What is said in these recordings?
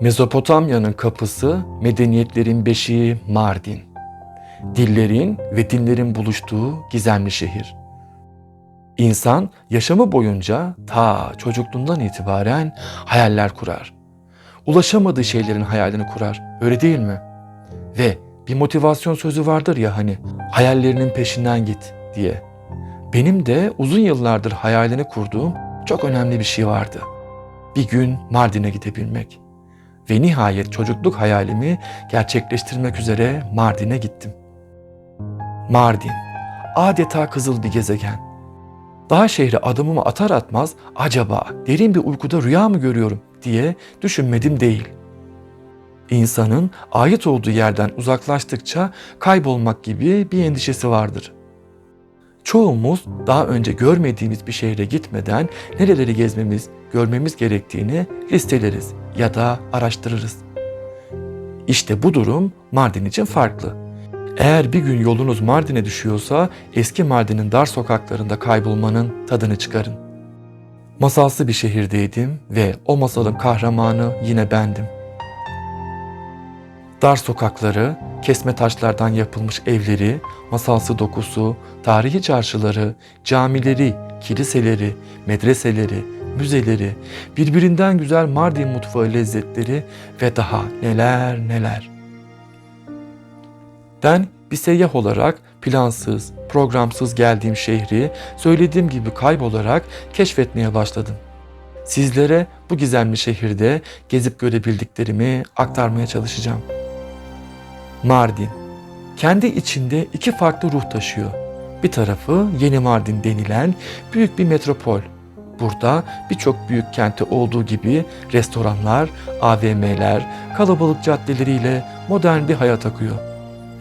Mezopotamya'nın kapısı, medeniyetlerin beşiği Mardin. Dillerin ve dinlerin buluştuğu gizemli şehir. İnsan yaşamı boyunca ta çocukluğundan itibaren hayaller kurar. Ulaşamadığı şeylerin hayalini kurar. Öyle değil mi? Ve bir motivasyon sözü vardır ya hani hayallerinin peşinden git diye. Benim de uzun yıllardır hayalini kurduğum çok önemli bir şey vardı. Bir gün Mardin'e gidebilmek. Ve nihayet çocukluk hayalimi gerçekleştirmek üzere Mardin'e gittim. Mardin, adeta kızıl bir gezegen. Daha şehre adımımı atar atmaz acaba derin bir uykuda rüya mı görüyorum diye düşünmedim değil. İnsanın ait olduğu yerden uzaklaştıkça kaybolmak gibi bir endişesi vardır. Çoğumuz daha önce görmediğimiz bir şehre gitmeden nereleri gezmemiz, görmemiz gerektiğini listeleriz ya da araştırırız. İşte bu durum Mardin için farklı. Eğer bir gün yolunuz Mardin'e düşüyorsa eski Mardin'in dar sokaklarında kaybolmanın tadını çıkarın. Masalsı bir şehirdeydim ve o masalın kahramanı yine bendim. Dar sokakları, kesme taşlardan yapılmış evleri, masalsı dokusu, tarihi çarşıları, camileri, kiliseleri, medreseleri, müzeleri, birbirinden güzel Mardin mutfağı lezzetleri ve daha neler neler. Ben bir seyyah olarak plansız, programsız geldiğim şehri söylediğim gibi kaybolarak keşfetmeye başladım. Sizlere bu gizemli şehirde gezip görebildiklerimi aktarmaya çalışacağım. Mardin. Kendi içinde iki farklı ruh taşıyor. Bir tarafı Yeni Mardin denilen büyük bir metropol. Burada birçok büyük kentte olduğu gibi restoranlar, AVM'ler, kalabalık caddeleriyle modern bir hayat akıyor.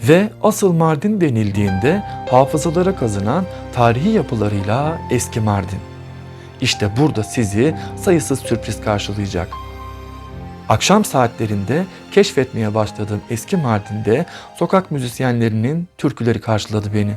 Ve asıl Mardin denildiğinde hafızalara kazınan tarihi yapılarıyla eski Mardin. İşte burada sizi sayısız sürpriz karşılayacak. Akşam saatlerinde keşfetmeye başladığım eski Mardin'de sokak müzisyenlerinin türküleri karşıladı beni.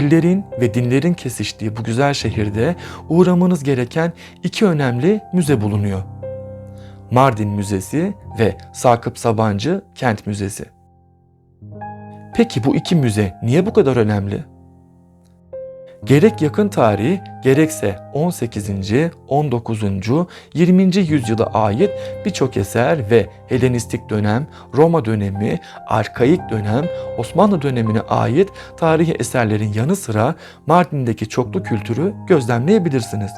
Dillerin ve dinlerin kesiştiği bu güzel şehirde uğramanız gereken iki önemli müze bulunuyor. Mardin Müzesi ve Sakıp Sabancı Kent Müzesi. Peki bu iki müze niye bu kadar önemli? Gerek yakın tarihi gerekse 18. 19. 20. yüzyıla ait birçok eser ve Helenistik dönem, Roma dönemi, arkaik dönem, Osmanlı dönemine ait tarihi eserlerin yanı sıra Mardin'deki çoklu kültürü gözlemleyebilirsiniz.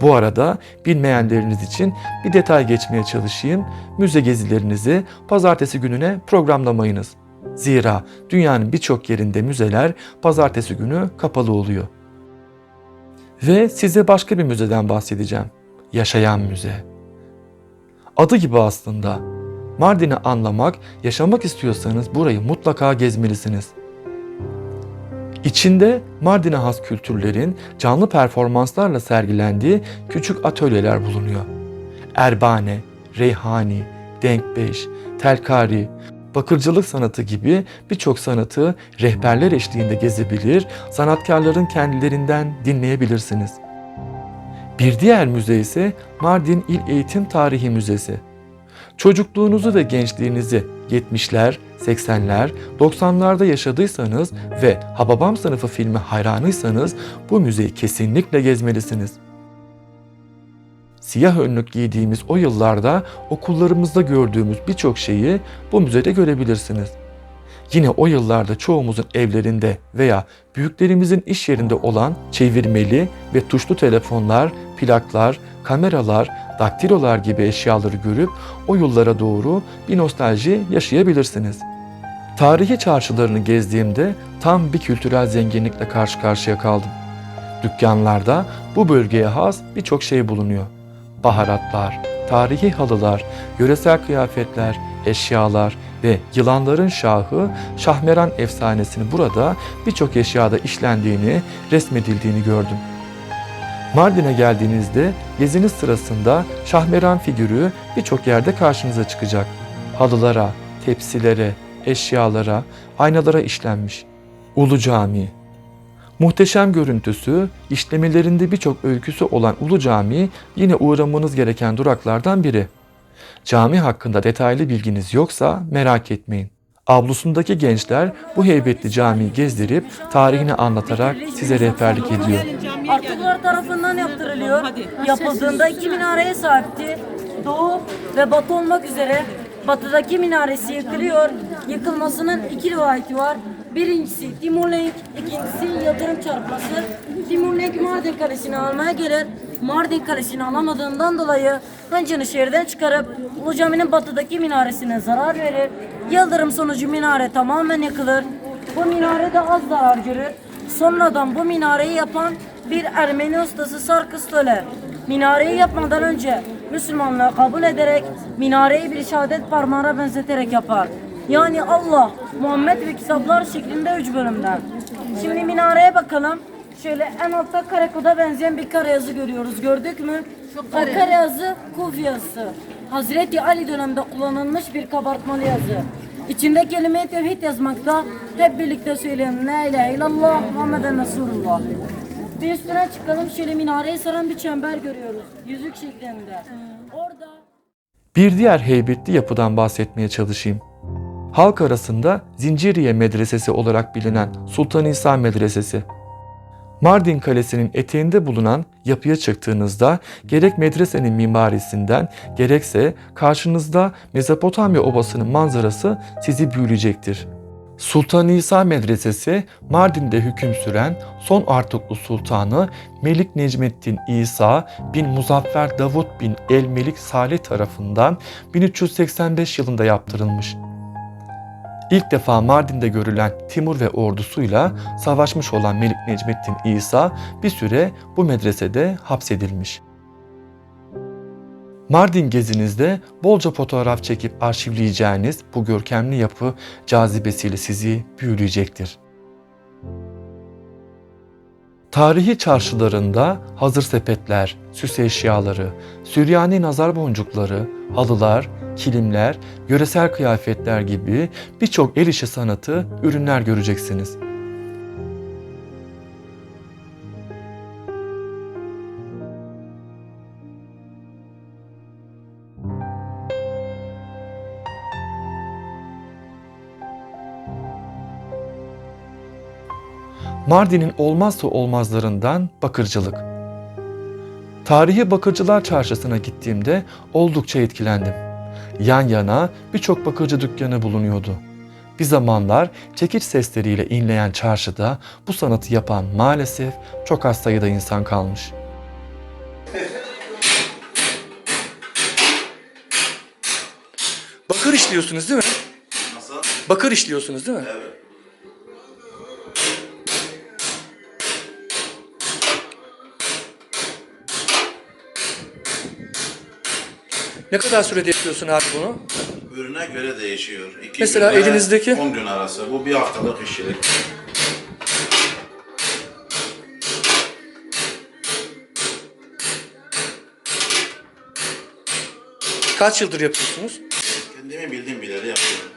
Bu arada bilmeyenleriniz için bir detay geçmeye çalışayım. Müze gezilerinizi pazartesi gününe programlamayınız. Zira dünyanın birçok yerinde müzeler pazartesi günü kapalı oluyor. Ve size başka bir müzeden bahsedeceğim. Yaşayan müze. Adı gibi aslında. Mardin'i anlamak, yaşamak istiyorsanız burayı mutlaka gezmelisiniz. İçinde Mardin'e has kültürlerin canlı performanslarla sergilendiği küçük atölyeler bulunuyor. Erbane, Reyhani, Denkbeş, Telkari, bakırcılık sanatı gibi birçok sanatı rehberler eşliğinde gezebilir, sanatkarların kendilerinden dinleyebilirsiniz. Bir diğer müze ise Mardin İl Eğitim Tarihi Müzesi. Çocukluğunuzu ve gençliğinizi 70'ler, 80'ler, 90'larda yaşadıysanız ve Hababam sınıfı filmi hayranıysanız bu müzeyi kesinlikle gezmelisiniz. Siyah önlük giydiğimiz o yıllarda okullarımızda gördüğümüz birçok şeyi bu müzede görebilirsiniz. Yine o yıllarda çoğumuzun evlerinde veya büyüklerimizin iş yerinde olan çevirmeli ve tuşlu telefonlar, plaklar, kameralar, daktilolar gibi eşyaları görüp o yıllara doğru bir nostalji yaşayabilirsiniz. Tarihi çarşılarını gezdiğimde tam bir kültürel zenginlikle karşı karşıya kaldım. Dükkanlarda bu bölgeye has birçok şey bulunuyor. Baharatlar, tarihi halılar, yöresel kıyafetler, eşyalar ve yılanların şahı Şahmeran efsanesini burada birçok eşyada işlendiğini, resmedildiğini gördüm. Mardin'e geldiğinizde geziniz sırasında Şahmeran figürü birçok yerde karşınıza çıkacak. Halılara, tepsilere, eşyalara, aynalara işlenmiş. Ulu Cami Muhteşem görüntüsü, işlemelerinde birçok öyküsü olan Ulu Cami yine uğramanız gereken duraklardan biri. Cami hakkında detaylı bilginiz yoksa merak etmeyin. Avlusundaki gençler bu heybetli camiyi gezdirip tarihini anlatarak size rehberlik ediyor. Artuklar tarafından yaptırılıyor. Yapıldığında iki minareye sahipti. Doğu ve batı olmak üzere batıdaki minaresi yıkılıyor. Yıkılmasının iki rivayeti var. Birincisi Timurlenk, ikincisi yıldırım çarpması. Timurlenk Mardin Kalesi'ni almaya gelir. Mardin Kalesi'ni alamadığından dolayı Hıncını şehirden çıkarıp Ulu Cami'nin batıdaki minaresine zarar verir. Yıldırım sonucu minare tamamen yıkılır. Bu minare de az zarar görür. Sonradan bu minareyi yapan bir Ermeni ustası Sarkis Töler. Minareyi yapmadan önce Müslümanlığı kabul ederek minareyi bir şehadet parmağına benzeterek yapar. Yani Allah, Muhammed ve kitaplar şeklinde üç bölümden. Şimdi minareye bakalım. Şöyle en altta karakoda benzeyen bir kare yazı görüyoruz. Gördük mü? O kare yazı Kuf yazısı. Hazreti Ali döneminde kullanılmış bir kabartmalı yazı. İçinde kelime-i tevhid yazmakta. Hep birlikte söyleyelim. La ilahe illallah Muhammeden Resulullah. Bir üstüne çıkalım. Şöyle minareyi saran bir çember görüyoruz. Yüzük şeklinde. Orada Bir diğer heybetli yapıdan bahsetmeye çalışayım. Halk arasında Zinciriye Medresesi olarak bilinen Sultan İsa Medresesi. Mardin Kalesi'nin eteğinde bulunan yapıya çıktığınızda gerek medresenin mimarisinden gerekse karşınızda Mezopotamya Obası'nın manzarası sizi büyüleyecektir. Sultan İsa Medresesi Mardin'de hüküm süren son Artuklu Sultanı Melik Necmettin İsa bin Muzaffer Davut bin El Melik Salih tarafından 1385 yılında yaptırılmış. İlk defa Mardin'de görülen Timur ve ordusuyla savaşmış olan Melik Necmettin İsa bir süre bu medresede hapsedilmiş. Mardin gezinizde bolca fotoğraf çekip arşivleyeceğiniz bu görkemli yapı cazibesiyle sizi büyüleyecektir. Tarihi çarşılarında hazır sepetler, süs eşyaları, Süryani nazar boncukları, halılar, kilimler, yöresel kıyafetler gibi birçok el işi sanatı ürünler göreceksiniz. Mardin'in olmazsa olmazlarından bakırcılık. Tarihi Bakırcılar Çarşısı'na gittiğimde oldukça etkilendim. Yan yana birçok bakırcı dükkanı bulunuyordu. Bir zamanlar çekiç sesleriyle inleyen çarşıda bu sanatı yapan maalesef çok az sayıda insan kalmış. Bakır işliyorsunuz değil mi? Nasıl? Bakır işliyorsunuz değil mi? Evet. Ne kadar sürede yapıyorsun abi bunu? Ürüne göre değişiyor. İki Mesela gün ve elinizdeki? 10 gün arası. Bu bir haftalık işçilik. Kaç yıldır yapıyorsunuz? Kendimi bildiğim bileli yapıyorum.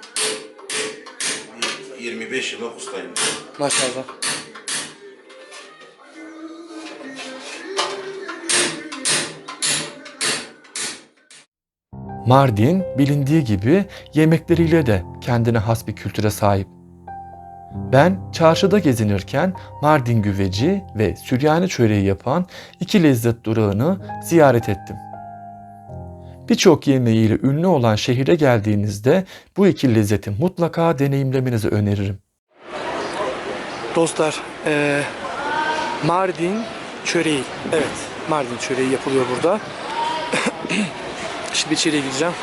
25 yıllık ustayım. Maşallah. Mardin bilindiği gibi yemekleriyle de kendine has bir kültüre sahip. Ben çarşıda gezinirken Mardin güveci ve Süryani çöreği yapan iki lezzet durağını ziyaret ettim. Birçok yemeğiyle ünlü olan şehire geldiğinizde bu iki lezzeti mutlaka deneyimlemenizi öneririm. Dostlar, eee, Mardin çöreği. Evet, Mardin çöreği yapılıyor burada. Şimdi içeriye gireceğim.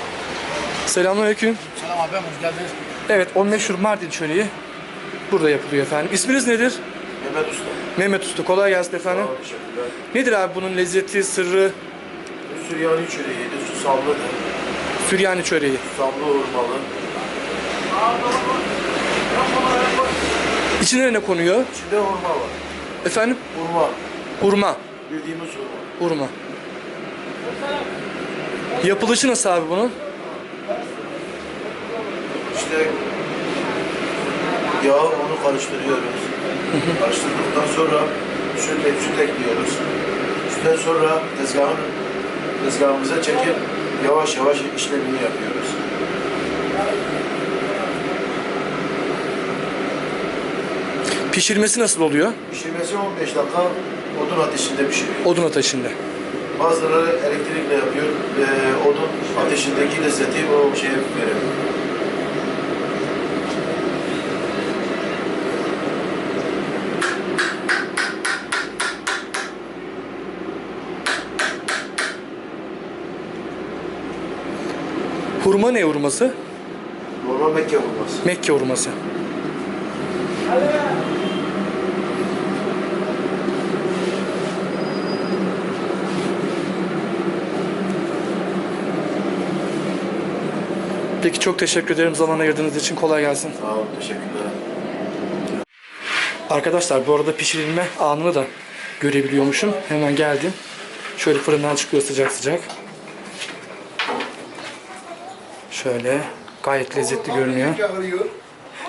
Selamünaleyküm. Selam abi hoş geldiniz. Evet, o meşhur Mardin çöreği burada yapılıyor efendim. İsminiz nedir? Mehmet Usta. Mehmet Usta. Kolay gelsin efendim. Teşekkürler. Nedir abi bunun lezzeti, sırrı? Süryani çöreğiydi. Susamlı, Süryani çöreği. susamlı hurmalı. İçine ne konuyor? İçinde hurma var. Efendim? Hurma. Hurma. Bildiğimiz hurma. Hurma. Yapılışı nasıl abi bunun? İşte yağı onu karıştırıyoruz. Karıştırdıktan sonra süt, süt ekliyoruz. Sütten sonra tezgahın tezgahımıza çekip yavaş yavaş işlemini yapıyoruz. Pişirmesi nasıl oluyor? Pişirmesi 15 dakika odun ateşinde pişiriyor. Odun ateşinde. Bazıları elektrikle yapıyor ve odun ateşindeki lezzeti o şeye veriyor. Hurma ne hurması? Normal Mekke hurması. Mekke hurması. Peki çok teşekkür ederim zaman ayırdığınız için kolay gelsin. Sağ olun, teşekkürler. Arkadaşlar bu arada pişirilme anını da görebiliyormuşum. Hemen geldim. Şöyle fırından çıkıyor sıcak sıcak. Şöyle gayet lezzetli görünüyor.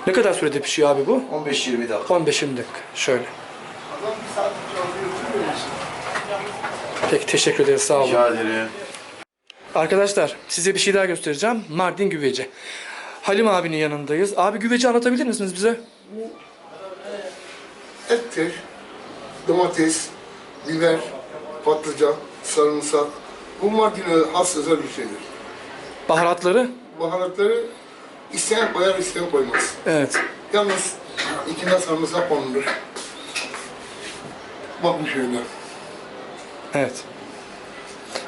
Ne kadar sürede pişiyor abi bu? 15-20 dakika. 15-20 dakika. Şöyle. Peki teşekkür ederiz sağ olun. Rica ederim. Arkadaşlar size bir şey daha göstereceğim. Mardin güveci. Halim abinin yanındayız. Abi güveci anlatabilir misiniz bize? ettir, domates, biber, patlıcan, sarımsak. Bu Mardin'e has özel bir şeydir. Baharatları? Baharatları isteyen koyar, isteyen koymaz. Evet. Yalnız içine sarımsak konulur. Bakın şöyle. Evet.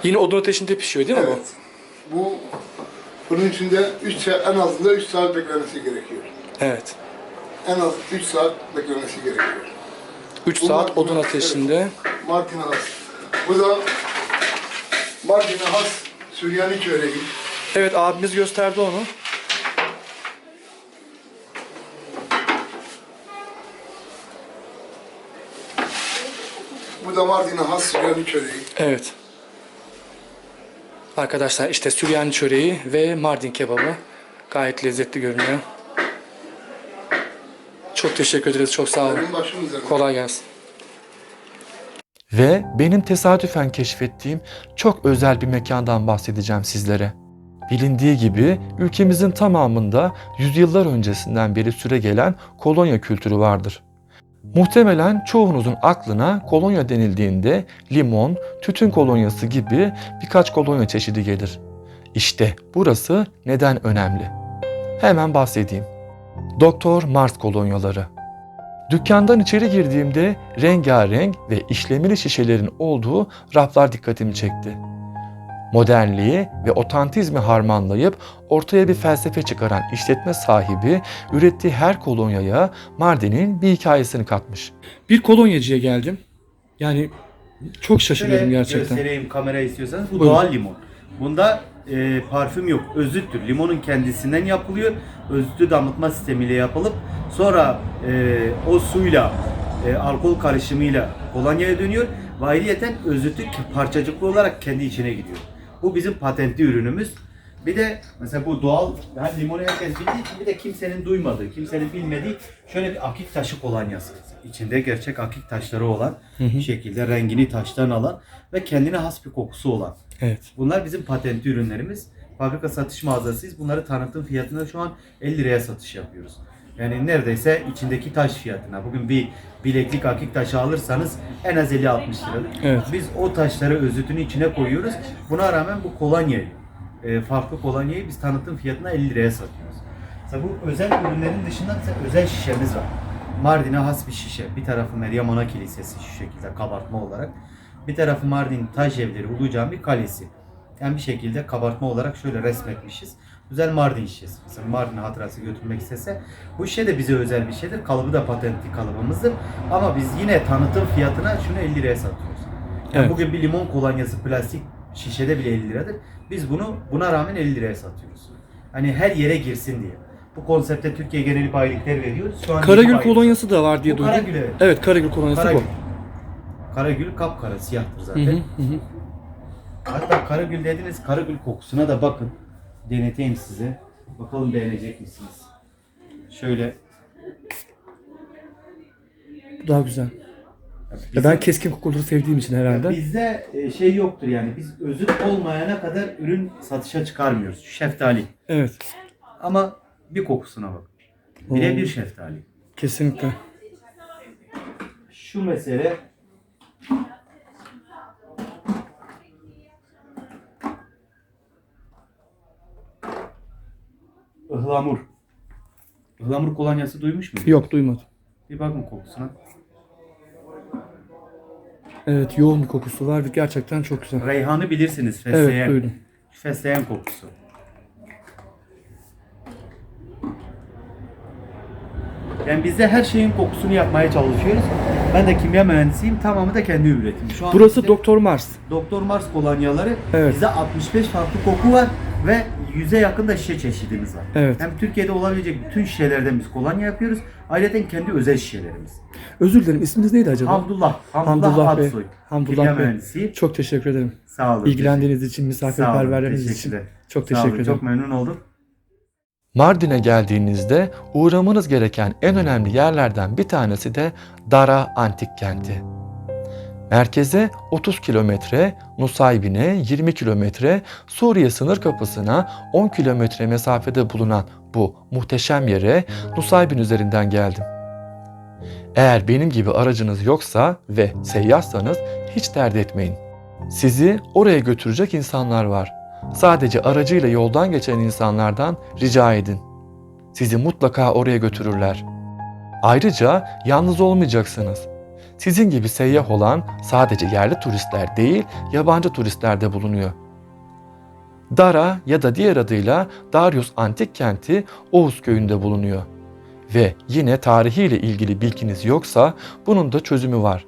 Yine odun ateşinde pişiyor değil mi Evet. Bu bunun içinde 3 saat, en azından 3 saat beklemesi gerekiyor. bu? Evet. En az 3 saat beklemesi gerekiyor. 3 Bu saat Mardin'e- odun ateşinde. Mardin'e has. Bu da Mardin'e has Süryani çöreği. Evet abimiz gösterdi onu. Bu da Mardin'e has Süryani çöreği. Evet. Arkadaşlar işte Süryani çöreği ve Mardin kebabı. Gayet lezzetli görünüyor. Çok teşekkür ederiz. Çok sağ olun. Kolay gelsin. Ve benim tesadüfen keşfettiğim çok özel bir mekandan bahsedeceğim sizlere. Bilindiği gibi ülkemizin tamamında yüzyıllar öncesinden beri süre gelen kolonya kültürü vardır. Muhtemelen çoğunuzun aklına kolonya denildiğinde limon, tütün kolonyası gibi birkaç kolonya çeşidi gelir. İşte burası neden önemli. Hemen bahsedeyim. Doktor Mars kolonyaları. Dükkandan içeri girdiğimde rengarenk ve işlemeli şişelerin olduğu raflar dikkatimi çekti. Modernliği ve otantizmi harmanlayıp ortaya bir felsefe çıkaran işletme sahibi ürettiği her kolonyaya Mardin'in bir hikayesini katmış. Bir kolonyacıya geldim. Yani çok şaşırıyorum Şöyle gerçekten. göstereyim kamera istiyorsanız. Bu Buyurun. doğal limon. Bunda e, parfüm yok, özüttür. Limonun kendisinden yapılıyor. Özütü damıtma sistemiyle yapılıp sonra e, o suyla e, alkol karışımıyla kolonyaya dönüyor. Ve ayrıyeten özütü parçacıklı olarak kendi içine gidiyor. Bu bizim patentli ürünümüz. Bir de mesela bu doğal, yani limonu herkes bildiği için bir de kimsenin duymadığı, kimsenin bilmediği şöyle bir akik taşı kolonyası. İçinde gerçek akik taşları olan şekilde rengini taştan alan ve kendine has bir kokusu olan. Evet. Bunlar bizim patentli ürünlerimiz. fabrika satış mağazasıyız. Bunları tanıtım fiyatına şu an 50 liraya satış yapıyoruz. Yani neredeyse içindeki taş fiyatına. Bugün bir bileklik akik taşı alırsanız en az 50-60 liradır. Evet. Biz o taşları özütünü içine koyuyoruz. Buna rağmen bu kolonyayı, e, farklı kolonyayı biz tanıtım fiyatına 50 liraya satıyoruz. Mesela bu özel ürünlerin dışında özel şişemiz var. Mardin'e has bir şişe. Bir tarafı Meryem Ana Kilisesi şu şekilde kabartma olarak. Bir tarafı Mardin Taş Evleri Ulu Cami Kalesi. Yani bir şekilde kabartma olarak şöyle resmetmişiz. Güzel Mardin şişesi. Mesela Mardin hatırası götürmek istese bu şişe de bize özel bir şeydir. Kalıbı da patentli kalıbımızdır. Ama biz yine tanıtım fiyatına şunu 50 liraya satıyoruz. Yani Evet. bugün bir limon kolonyası plastik şişede bile 50 liradır. Biz bunu buna rağmen 50 liraya satıyoruz. Hani her yere girsin diye. Bu konsepte Türkiye geneli bayilikler veriyoruz. Şu an Karagül kolonyası da var diye Bu duydum. Karagül evet. Evet Karagül kolonyası Karagül. bu. Karagül kapkara siyahtır zaten. Hı, hı hı. Hatta Karagül dediniz Karagül kokusuna da bakın. Deneteyim size. Bakalım beğenecek misiniz? Şöyle. Bu daha güzel. Ya ben keskin kokuları sevdiğim için herhalde. Bizde e, şey yoktur yani biz özüt olmayana kadar ürün satışa çıkarmıyoruz. Şeftali. Evet. Ama bir kokusuna bak. Bire bir şeftali. Kesinlikle. Şu mesele ıhlamur. Ihlamur kolonyası duymuş muydun? Yok duymadım. Bir bakın kokusuna. Evet yoğun bir kokusu var ve gerçekten çok güzel. Reyhanı bilirsiniz fesleğen. Evet duydum. Fesleğen kokusu. Yani bizde her şeyin kokusunu yapmaya çalışıyoruz. Ben de kimya mühendisiyim. Tamamı da kendi üretim. Şu an Burası bizde Doktor Mars. Doktor Mars kolonyaları. Evet. Bizde 65 farklı koku var ve 100'e yakın da şişe çeşidimiz var. Evet. Hem Türkiye'de olabilecek bütün şişelerden biz kolonya yapıyoruz. Ayrıca kendi özel şişelerimiz. Özür dilerim isminiz neydi acaba? Hamdullah. Hamdullah, Hamdullah Bey. Aksoy. Hamdullah Bey. Çok teşekkür ederim. Sağ olun. İlgilendiğiniz için, misafirperverliğiniz için. Çok teşekkür ederim. Çok memnun oldum. Mardin'e geldiğinizde uğramanız gereken en önemli yerlerden bir tanesi de Dara Antik Kenti. Merkeze 30 kilometre, Nusaybin'e 20 kilometre, Suriye sınır kapısına 10 kilometre mesafede bulunan bu muhteşem yere Nusaybin üzerinden geldim. Eğer benim gibi aracınız yoksa ve seyyahsanız hiç dert etmeyin. Sizi oraya götürecek insanlar var. Sadece aracıyla yoldan geçen insanlardan rica edin. Sizi mutlaka oraya götürürler. Ayrıca yalnız olmayacaksınız. Sizin gibi seyyah olan sadece yerli turistler değil, yabancı turistler de bulunuyor. Dara ya da diğer adıyla Darius Antik Kenti Oğuz köyünde bulunuyor. Ve yine tarihiyle ilgili bilginiz yoksa bunun da çözümü var.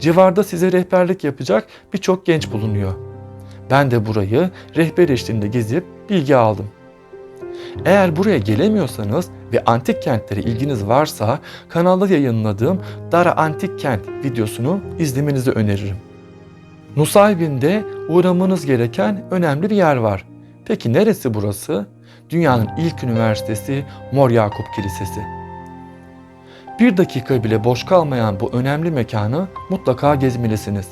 Civarda size rehberlik yapacak birçok genç bulunuyor. Ben de burayı rehber eşliğinde gezip bilgi aldım. Eğer buraya gelemiyorsanız ve antik kentlere ilginiz varsa kanalda yayınladığım Dara Antik Kent videosunu izlemenizi öneririm. Nusaybin'de uğramanız gereken önemli bir yer var. Peki neresi burası? Dünyanın ilk üniversitesi Mor Yakup Kilisesi. Bir dakika bile boş kalmayan bu önemli mekanı mutlaka gezmelisiniz.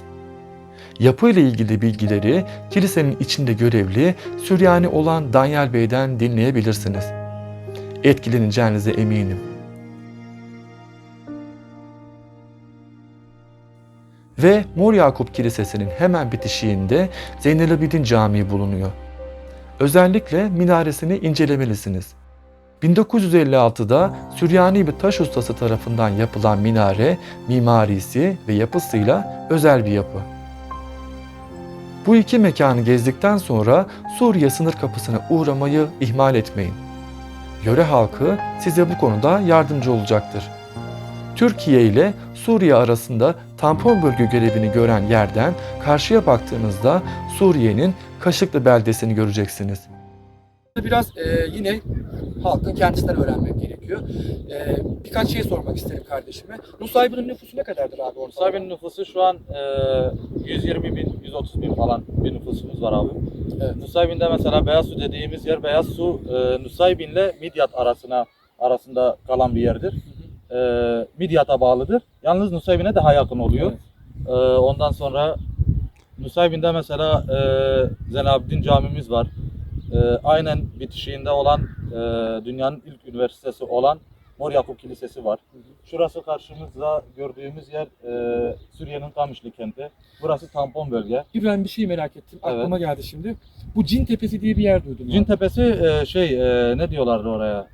Yapı ile ilgili bilgileri kilisenin içinde görevli Süryani olan Danyal Bey'den dinleyebilirsiniz. Etkileneceğinize eminim. Ve Mor Yakup Kilisesi'nin hemen bitişiğinde Zeynel Abidin Camii bulunuyor. Özellikle minaresini incelemelisiniz. 1956'da Süryani bir taş ustası tarafından yapılan minare, mimarisi ve yapısıyla özel bir yapı. Bu iki mekanı gezdikten sonra Suriye sınır kapısına uğramayı ihmal etmeyin. Yöre halkı size bu konuda yardımcı olacaktır. Türkiye ile Suriye arasında tampon bölge görevini gören yerden karşıya baktığınızda Suriye'nin Kaşıklı beldesini göreceksiniz. Biraz e, yine halkın kendisinden öğrenmek gerekiyor. E, birkaç şey sormak isterim kardeşime. Nusaybin'in nüfusu ne kadardır abi orada? Nusaybin nüfusu şu an e, 120 bin, 130 bin falan bir nüfusumuz var abi. Evet. Nusaybin'de mesela Beyaz Su dediğimiz yer Beyaz Su e, Nusaybin'le Midyat arasına arasında kalan bir yerdir. E, Midyat'a bağlıdır. Yalnız Nusaybin'e daha yakın oluyor. E, ondan sonra Nusaybin'de mesela e, Zenabdin camimiz var. E, aynen bitişiğinde olan e, dünyanın ilk üniversitesi olan Mor Yakup Kilisesi var. Şurası karşımızda gördüğümüz yer e, Suriye'nin Kamışlı kenti. Burası tampon bölge. İbrahim bir şey merak ettim. Evet. Aklıma geldi şimdi. Bu Cin Tepesi diye bir yer duydum. Cin ben. Tepesi e, şey e, ne diyorlardı oraya?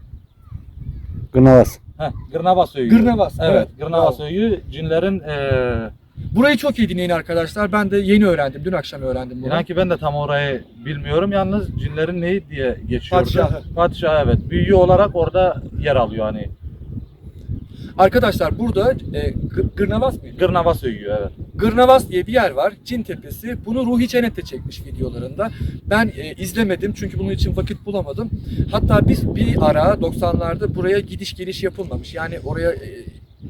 Gırnavas. Heh, Gırnavas Öyüğü. Gırnavas, Evet, evet. Gırnavas. Öyüğü cinlerin e, Burayı çok iyi dinleyin arkadaşlar. Ben de yeni öğrendim. Dün akşam öğrendim bunu. İnan ki ben de tam orayı bilmiyorum. Yalnız cinlerin neyi diye geçiyordu. Padişahı. Padişahı evet. Büyüğü olarak orada yer alıyor hani. Arkadaşlar burada e, Gı- Gırnavas mıydı? Gırnavas Öyüğü evet. Gırnavas diye bir yer var. Cin Tepesi. Bunu Ruhi Cennet de çekmiş videolarında. Ben e, izlemedim çünkü bunun için vakit bulamadım. Hatta biz bir ara 90'larda buraya gidiş geliş yapılmamış. Yani oraya e,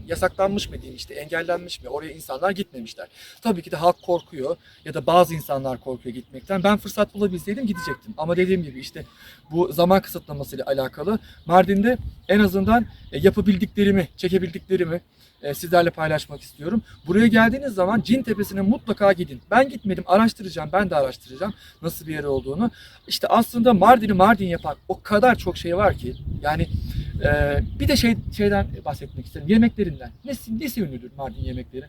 yasaklanmış mı diyeyim işte engellenmiş mi? Oraya insanlar gitmemişler. Tabii ki de halk korkuyor ya da bazı insanlar korkuyor gitmekten. Ben fırsat bulabilseydim gidecektim. Ama dediğim gibi işte bu zaman kısıtlamasıyla alakalı Mardin'de en azından e, yapabildiklerimi, çekebildiklerimi e, sizlerle paylaşmak istiyorum. Buraya geldiğiniz zaman Cin Tepesi'ne mutlaka gidin. Ben gitmedim, araştıracağım, ben de araştıracağım nasıl bir yer olduğunu. İşte aslında Mardin'i Mardin yapan o kadar çok şey var ki. Yani e, bir de şey şeyden bahsetmek isterim, yemeklerinden. Nesi, nesi ünlüdür Mardin yemekleri?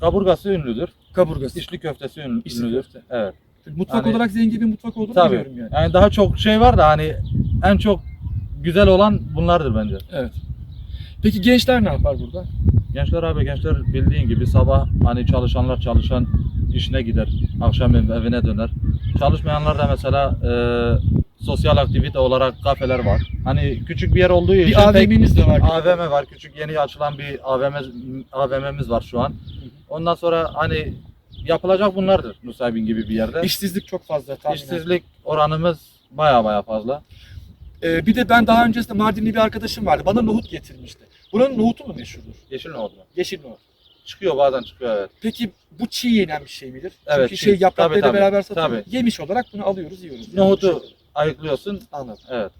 Kaburgası ünlüdür. Kaburgası. İçli köftesi ünlü- İçli ünlüdür. köfte. Evet. Mutfak Hani- olarak zengin bir mutfak olduğunu Tabii. biliyorum yani. Yani daha çok şey var da hani en çok güzel olan bunlardır bence. Evet. Peki gençler ne yapar burada? Gençler abi gençler bildiğin gibi sabah hani çalışanlar çalışan işine gider. Akşam ev- evine döner. Çalışmayanlar da mesela e, sosyal aktivite olarak kafeler var. Hani küçük bir yer olduğu için Bir AVM'niz de var. AVM var. Küçük yeni açılan bir AVM AVM'miz var şu an. Ondan sonra hani yapılacak bunlardır Nusaybin gibi bir yerde. İşsizlik çok fazla tahminen. İşsizlik oranımız baya baya fazla. Ee, bir de ben daha öncesinde Mardinli bir arkadaşım vardı. Bana nohut getirmişti. Buranın nohutu mu meşhurdur? Yeşil nohut mu? Yeşil nohut. Çıkıyor bazen çıkıyor evet. Peki bu çiğ yenen bir şey midir? Evet, Çünkü çiğ. şey yapraklarıyla Tabii, beraber satılıyor. Tabii. Yemiş olarak bunu alıyoruz, yiyoruz. Nohutu. Ayıklıyorsun. Anladım. Evet.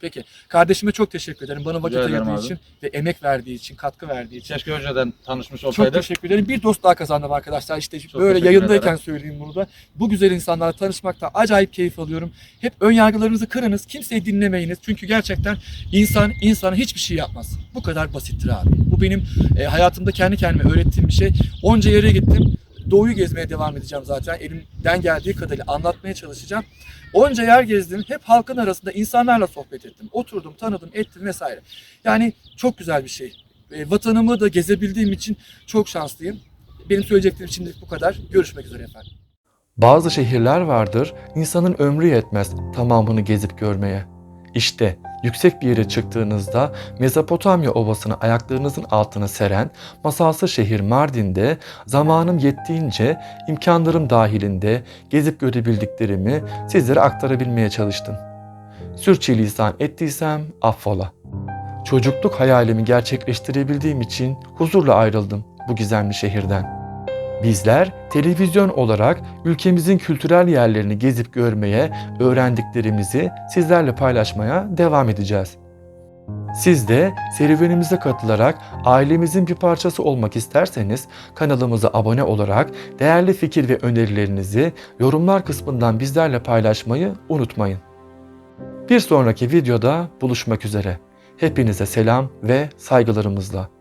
Peki. Kardeşime çok teşekkür ederim. Bana vakit Rica ederim ayırdığı abi. için ve emek verdiği için, katkı verdiği için. Keşke önceden tanışmış Çok olsaydık. teşekkür ederim. Bir dost daha kazandım arkadaşlar. İşte Çok böyle teşekkür yayındayken ederim. söyleyeyim bunu da. Bu güzel insanlarla tanışmakta acayip keyif alıyorum. Hep ön yargılarınızı kırınız. Kimseyi dinlemeyiniz. Çünkü gerçekten insan insana hiçbir şey yapmaz. Bu kadar basittir abi. Bu benim e, hayatımda kendi kendime öğrettiğim bir şey. Onca yere gittim. Doğuyu gezmeye devam edeceğim zaten. Elimden geldiği kadarıyla anlatmaya çalışacağım. Onca yer gezdim. Hep halkın arasında insanlarla sohbet ettim. Oturdum, tanıdım, ettim vesaire. Yani çok güzel bir şey. E, vatanımı da gezebildiğim için çok şanslıyım. Benim söyleyeceklerim şimdilik bu kadar. Görüşmek üzere efendim. Bazı şehirler vardır, insanın ömrü yetmez tamamını gezip görmeye. İşte yüksek bir yere çıktığınızda Mezopotamya ovasını ayaklarınızın altına seren masalsı şehir Mardin'de zamanım yettiğince imkanlarım dahilinde gezip görebildiklerimi sizlere aktarabilmeye çalıştım. Sürçülisan ettiysem affola. Çocukluk hayalimi gerçekleştirebildiğim için huzurla ayrıldım bu gizemli şehirden. Bizler televizyon olarak ülkemizin kültürel yerlerini gezip görmeye, öğrendiklerimizi sizlerle paylaşmaya devam edeceğiz. Siz de serüvenimize katılarak ailemizin bir parçası olmak isterseniz kanalımıza abone olarak değerli fikir ve önerilerinizi yorumlar kısmından bizlerle paylaşmayı unutmayın. Bir sonraki videoda buluşmak üzere. Hepinize selam ve saygılarımızla.